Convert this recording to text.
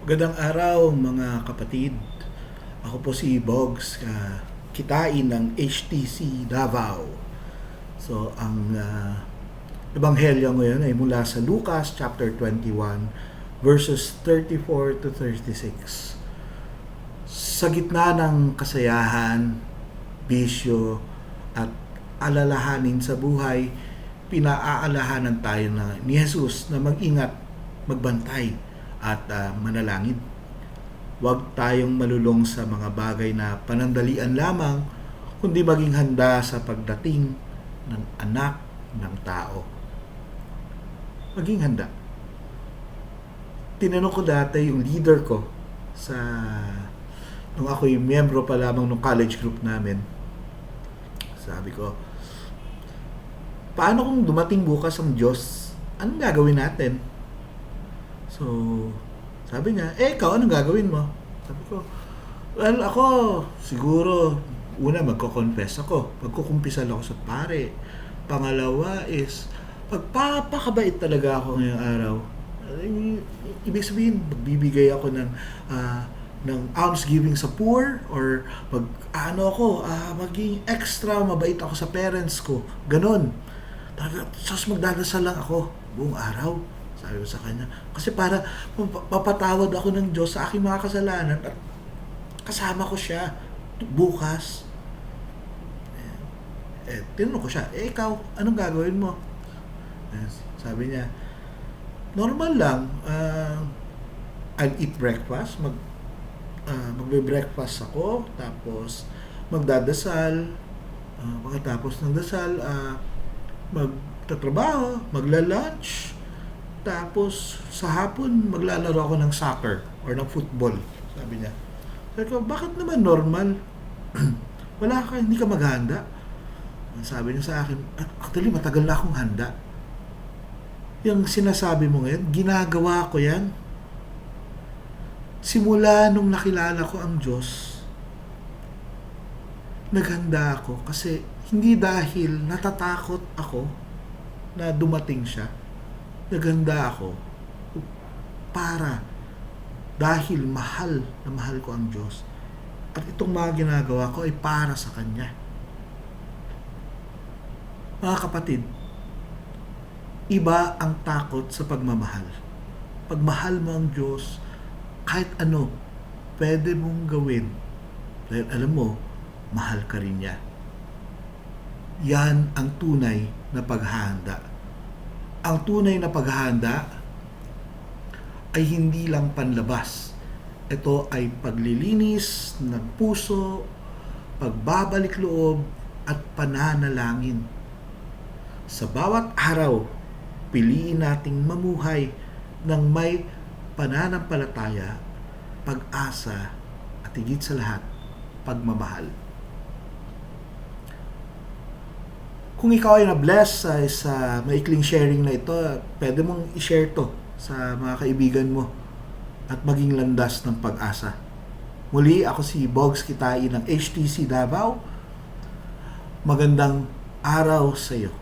Magandang araw mga kapatid. Ako po si Bogs, uh, kitain ng HTC Davao. So ang uh, ebanghelyo ngayon ay mula sa Lucas chapter 21 verses 34 to 36. Sa gitna ng kasayahan, bisyo at alalahanin sa buhay, pinaaalahanan tayo na ni Jesus na mag-ingat, magbantay at uh, manalangin. Huwag tayong malulong sa mga bagay na panandalian lamang, kundi maging handa sa pagdating ng anak ng tao. Maging handa. Tinanong ko dati yung leader ko sa nung ako yung miyembro pa lamang ng college group namin. Sabi ko, paano kung dumating bukas ang Diyos? Anong gagawin natin? So, sabi niya, eh, ikaw, anong gagawin mo? Sabi ko, well, ako, siguro, una, magko-confess ako. Magkukumpisal ako sa pare. Pangalawa is, pagpapakabait talaga ako ngayong araw. Ibig sabihin, magbibigay ako ng, ah, ng almsgiving sa poor or mag ano ako ah, maging extra mabait ako sa parents ko ganon sus magdadasal lang ako buong araw sabi ko sa kanya kasi para mapatawad ako ng Diyos sa aking mga kasalanan at kasama ko siya bukas. Eh, eh tinanong ko siya eh ikaw anong gagawin mo? Eh, sabi niya normal lang uh, I'll eat breakfast mag uh, magbe-breakfast ako tapos magdadasal uh, pagkatapos ng dasal uh, magtatrabaho magla-lunch tapos sa hapon maglalaro ako ng soccer or ng football sabi niya. Sabi ko bakit naman normal? Wala ka hindi ka maghanda sabi niya sa akin actually matagal na akong handa. Yung sinasabi mo ngayon ginagawa ko yan. Simula nung nakilala ko ang Diyos, naghanda ako kasi hindi dahil natatakot ako na dumating siya, naghanda ako para dahil mahal na mahal ko ang Diyos. At itong mga ginagawa ko ay para sa Kanya. Mga kapatid, iba ang takot sa pagmamahal. Pagmahal mo ang Diyos, kahit ano, pwede mong gawin. Dahil alam mo, mahal ka rin niya. Yan ang tunay na paghahanda. Ang tunay na paghahanda ay hindi lang panlabas. Ito ay paglilinis ng puso, pagbabalik loob, at pananalangin. Sa bawat araw, piliin nating mamuhay ng may pananampalataya, pag-asa, at higit sa lahat, pagmamahal. Kung ikaw ay na-bless sa, sa maikling sharing na ito, pwede mong i-share to sa mga kaibigan mo at maging landas ng pag-asa. Muli, ako si Bogs Kitai ng HTC Davao. Magandang araw sa iyo.